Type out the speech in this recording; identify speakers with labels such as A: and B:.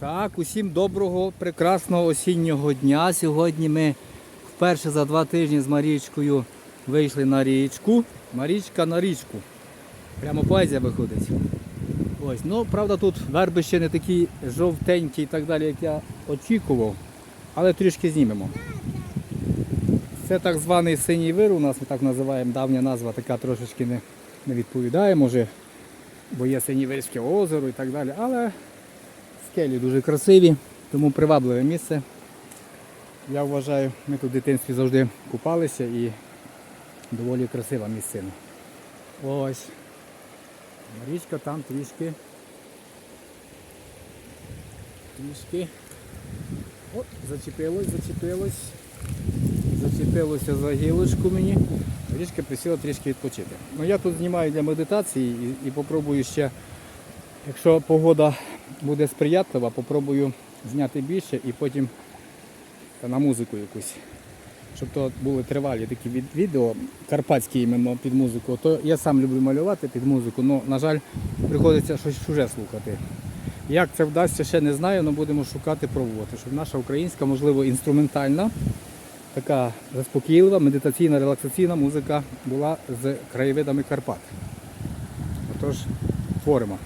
A: Так, усім доброго, прекрасного осіннього дня. Сьогодні ми вперше за два тижні з Марічкою вийшли на річку. Марічка на річку. Прямо поезія виходить. Ось, ну, правда, тут верби ще не такі жовтенькі і так далі, як я очікував, але трішки знімемо. Це так званий синій вир, у нас ми так називаємо, давня назва така трошечки не, не відповідає, може, бо є Синівирське озеро і так далі. Але скелі дуже красиві, тому привабливе місце. Я вважаю, ми тут в дитинстві завжди купалися і доволі красива місцина. Ось. Річка там трішки. Трішки. О, зачепилось, зачепилось. Зачепилося за гілочку мені. Річка присіла трішки відпочити. Ну я тут знімаю для медитації і, і попробую ще, якщо погода буде сприятлива, попробую зняти більше і потім та на музику якусь. Щоб то були тривалі такі від- відео, карпатські іменно під музику, то я сам люблю малювати під музику, але, на жаль, приходиться щось чуже слухати. Як це вдасться, ще не знаю, але будемо шукати, пробувати, щоб наша українська, можливо, інструментальна, така заспокійлива, медитаційна, релаксаційна музика була з краєвидами Карпат. Отож, творимо.